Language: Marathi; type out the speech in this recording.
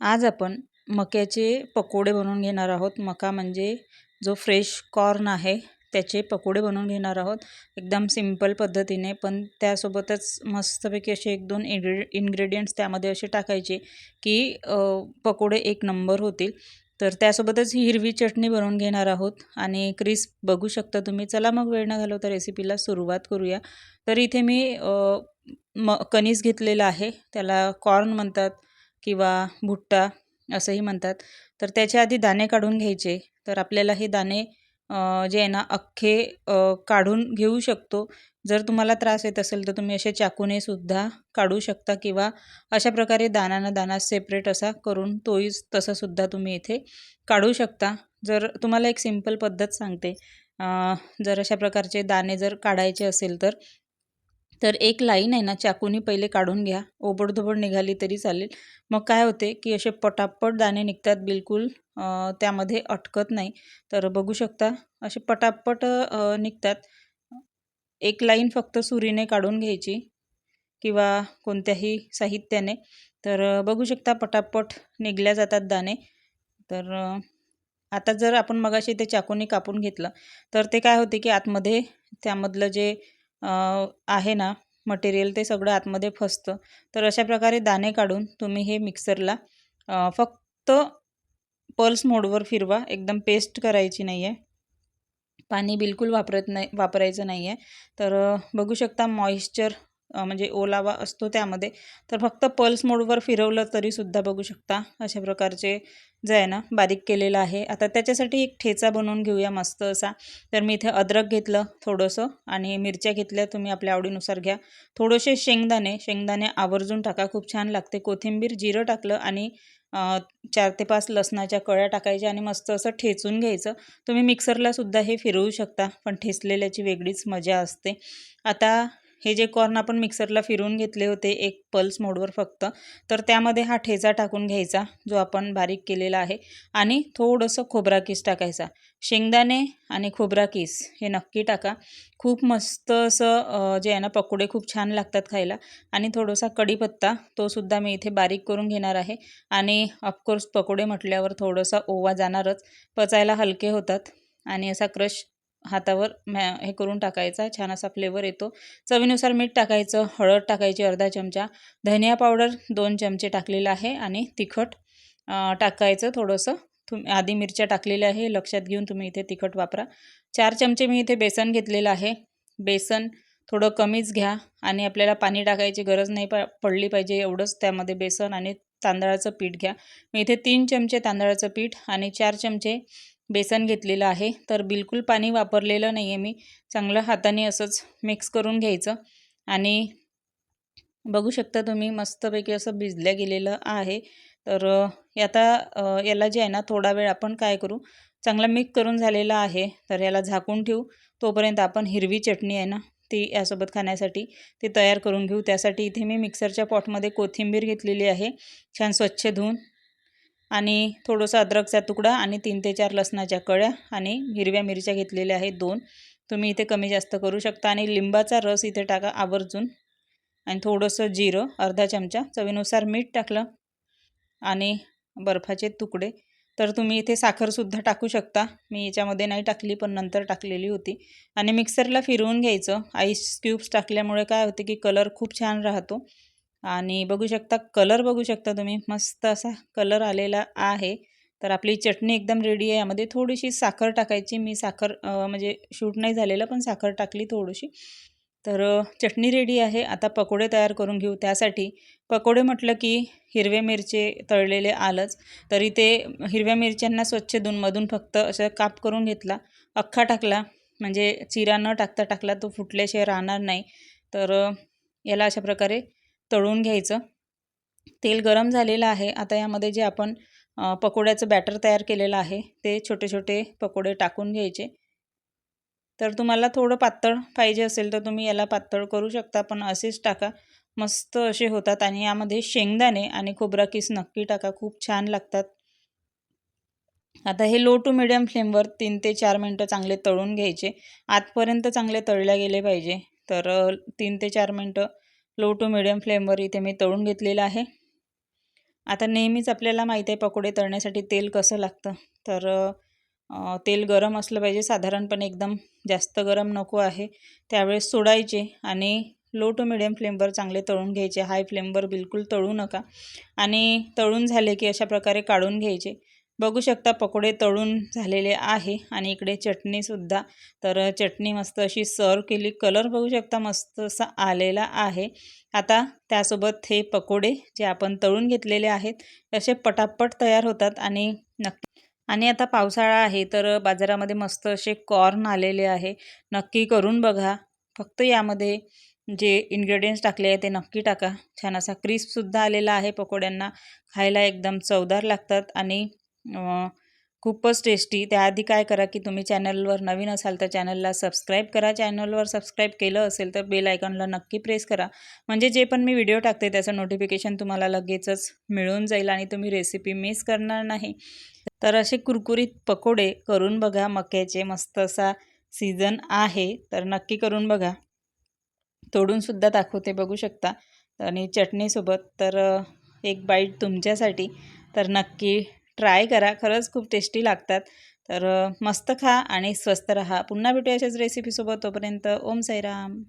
आज आपण मक्याचे पकोडे बनवून घेणार आहोत. मका म्हणजे जो फ्रेश कॉर्न आहे त्याचे पकोडे बनवून घेणार आहोत. एकदम सिंपल पद्धतीने पण त्यासोबतच मस्तपैकी असे एक दोन इन्ग्रे इन्ग्रेडियंट्स त्यामध्ये असे टाकायचे की पकोडे एक नंबर होतील. तर त्यासोबतच हिरवी चटणी बनवून घेणार आहोत. आणि क्रिस्प बघू शकता तुम्ही. चला मग वेळ न घालवता रेसिपीला सुरुवात करूया. तर इथे मी म कणीस घेतलेला आहे. त्याला कॉर्न म्हणतात. किंवा भुट्टा असंही म्हणतात. तर त्याच्या आधी दाणे काढून घ्यायचे. तर आपल्याला हे दाणे जे आहे ना अख्खे काढून घेऊ शकतो. जर तुम्हाला त्रास येत असेल तर तुम्ही असे चाकूने सुद्धा काढू शकता किंवा अशा प्रकारे दानानं दाना सेपरेट असा करून तोही तसंसुद्धा तुम्ही इथे काढू शकता. जर तुम्हाला एक सिंपल पद्धत सांगते. जर अशा प्रकारचे दाणे जर काढायचे असेल तर तर एक लाईन आहे ना चाकूनी पहिले काढून घ्या. ओबडधोबड निघाली तरी चालेल. मग काय होते की असे पटापट दाणे निघतात बिलकुल त्यामध्ये अटकत नाही. तर बघू शकता असे पटापट निघतात. एक लाईन फक्त सुरीने काढून घ्यायची किंवा कोणत्याही साहित्याने. तर बघू शकता पटापट निघल्या जातात दाणे. तर आता जर आपण मगाशी ते चाकूने कापून घेतलं तर ते काय होते की आतमध्ये त्यामधलं जे आहे ना मटेरियल ते सगळं आतमध्ये फसतं. तर अशा प्रकारे दाणे काढून तुम्ही हे मिक्सरला फक्त पल्स मोडवर फिरवा. एकदम पेस्ट करायची नाही आहे पाणी बिलकुल वापरत नाही वापरायचं नाही आहे तर बघू शकता मॉइश्चर म्हणजे ओलावा असतो त्यामध्ये. तर फक्त पल्स मोडवर फिरवलं तरीसुद्धा बघू शकता. अशा प्रकारचे जे आहे ना बारीक केलेलं आहे. आता त्याच्यासाठी एक ठेचा बनवून घेऊया मस्त असा. तर मी इथे अद्रक घेतलं थोडंसं आणि मिरच्या घेतल्या तुम्ही आपल्या आवडीनुसार घ्या. थोडेसे शेंगदाणे शेंगदाणे आवर्जून टाका खूप छान लागते. कोथिंबीर जिरं टाकलं आणि चार ते पाच लसणाच्या कळ्या टाकायच्या आणि मस्त असं ठेचून घ्यायचं. तुम्ही मिक्सरलासुद्धा हे फिरवू शकता पण ठेचलेल्याची वेगळीच मजा असते. आता हे जे कॉर्न आपण मिक्सरला फिरवून घेतले होते एक पल्स मोडवर फक्त तर त्यामध्ये हा ठेचा टाकून घ्यायचा जो आपण बारीक केलेला आहे आणि थोडंसं खोबरा किस टाकायचा. शेंगदाणे आणि खोबरा किस हे नक्की टाका. खूप मस्त असं जे आहे ना पकोडे खूप छान लागतात खायला आणि थोडासा कढीपत्ता तोसुद्धा मी इथे बारीक करून घेणार आहे आणि ऑफकोर्स पकोडे म्हटल्यावर थोडंसं ओवा जाणारच पचायला हलके होतात आणि असा क्रश हातावर मॅ हे करून टाकायचा. छान असा फ्लेवर येतो. चवीनुसार मीठ टाकायचं हळद टाकायची अर्धा चमचा धनिया पावडर दोन चमचे टाकलेलं आहे आणि तिखट टाकायचं थोडंसं. तुम आधी मिरच्या टाकलेल्या आहे लक्षात घेऊन तुम्ही इथे तिखट वापरा. चार चमचे मी इथे बेसन घेतलेलं आहे. बेसन थोडं कमीच घ्या आणि आपल्याला पाणी टाकायची गरज नाही प पडली पाहिजे एवढंच. त्यामध्ये बेसन आणि तांदळाचं पीठ घ्या. मी इथे तीन चमचे तांदळाचं पीठ आणि चार चमचे बेसन घेतलेलं आहे. तर बिलकुल पाणी वापरलेलं नाही आहे मी. चांगलं हाताने असंच मिक्स करून घ्यायचं. आणि बघू शकता तुम्ही मस्तपैकी असं भिजल्या गेलेलं आहे. तर आता याला जे आहे ना थोडा वेळ आपण काय करू? चांगला मिक्स करून झालेला आहे. तर याला झाकून ठेवू. तोपर्यंत आपण हिरवी चटणी आहे ना ती यासोबत खाण्यासाठी ती तयार करून घेऊ. त्यासाठी इथे मी मिक्सरच्या पॉटमध्ये कोथिंबीर घेतलेली आहे. छान स्वच्छ धुवून. आणि थोडंसं अद्रकचा तुकडा आणि तीन ते चार लसणाच्या कळ्या आणि हिरव्या मिरच्या घेतलेल्या आहेत दोन. तुम्ही इथे कमी जास्त करू शकता आणि लिंबाचा रस इथे टाका आवर्जून. आणि थोडंसं जिरं अर्धा चमचा चवीनुसार मीठ टाकलं आणि बर्फाचे तुकडे. तर तुम्ही इथे साखरसुद्धा टाकू शकता. मी याच्यामध्ये नाही टाकली पण नंतर टाकलेली होती. आणि मिक्सरला फिरवून घ्यायचं. आईस क्यूब्स टाकल्यामुळे काय होते की कलर खूप छान राहतो. आणि बघू शकता कलर बघू शकता तुम्ही. मस्त असा कलर आलेला आहे. तर आपली चटणी एकदम रेडी आहे. यामध्ये थोडीशी साखर टाकायची. मी साखर म्हणजे शूट नाही झालेलं पण साखर टाकली थोडीशी. तर चटणी रेडी आहे. आता पकोडे तयार करून घेऊ. त्यासाठी पकोडे म्हटलं की हिरवे मिरचे तळलेले आलंच. तरी ते हिरव्या मिरच्यांना स्वच्छ धुनमधून फक्त असं काप करून घेतला. अख्खा टाकला. म्हणजे चिरा न टाकता टाकला. तो फुटल्याशिवाय राहणार नाही. तर याला अशा प्रकारे तळून घ्यायचं. तेल गरम झालेलं आहे. आता यामध्ये जे आपण पकोड्याचं बॅटर तयार केलेलं आहे ते छोटे छोटे पकोडे टाकून घ्यायचे. तर तुम्हाला थोडं पातळ पाहिजे असेल तर तुम्ही याला पातळ करू शकता पण असेच टाका. मस्त असे होतात आणि यामध्ये शेंगदाणे आणि खोबरा किस नक्की टाका. खूप छान लागतात. आता हे लो टू मिडियम फ्लेमवर तीन ते चार मिनटं चांगले तळून घ्यायचे. आतपर्यंत चांगले तळल्या गेले पाहिजे. तर तीन ते चार मिनटं लो टू मिडियम फ्लेमवर इथे मी तळून घेतलेलं आहे. आता नेहमीच आपल्याला माहीत आहे पकोडे तळण्यासाठी तेल कसं लागतं. तर तेल गरम असलं पाहिजे साधारणपणे एकदम जास्त गरम नको आहे. त्यावेळेस सोडायचे आणि लो टू मिडियम फ्लेमवर चांगले तळून घ्यायचे. हाय फ्लेमवर बिलकुल तळू नका. आणि तळून झाले की अशा प्रकारे काढून घ्यायचे. बघू शकता पकोडे तळून झालेले आहे आणि इकडे चटणीसुद्धा तर चटणी मस्त अशी सर्व केली. कलर बघू शकता मस्त असा आलेला आहे. आता त्यासोबत हे पकोडे जे आपण तळून घेतलेले आहेत असे पटापट तयार होतात आणि नक्की आणि आता पावसाळा आहे तर बाजारामध्ये मस्त असे कॉर्न आलेले आहे. नक्की करून बघा. फक्त यामध्ये जे इन्ग्रेडियंट्स टाकले आहे ते नक्की टाका. छान असा क्रिस्पसुद्धा आलेला आहे पकोड्यांना. खायला एकदम चवदार लागतात आणि खूपच टेस्टी. त्याआधी काय करा की तुम्ही चॅनलवर नवीन असाल तर चॅनलला सबस्क्राईब करा. चॅनलवर सबस्क्राईब केलं असेल तर बेल आयकॉनला नक्की प्रेस करा. म्हणजे जे पण मी व्हिडिओ टाकते त्याचं नोटिफिकेशन तुम्हाला लगेचच मिळून जाईल आणि तुम्ही रेसिपी मिस करणार नाही. तर असे कुरकुरीत पकोडे करून बघा. मक्याचे मस्त असा सीझन आहे. तर नक्की करून बघा. तोडूनसुद्धा दाखवते बघू शकता. आणि चटणीसोबत तर एक बाईट तुमच्यासाठी. तर नक्की ट्राय करा. खरंच खूप टेस्टी लागतात. तर मस्त खा आणि स्वस्त रहा. पुन्हा भेटूया अशाच रेसिपीसोबत तोपर्यंत ओम साईराम.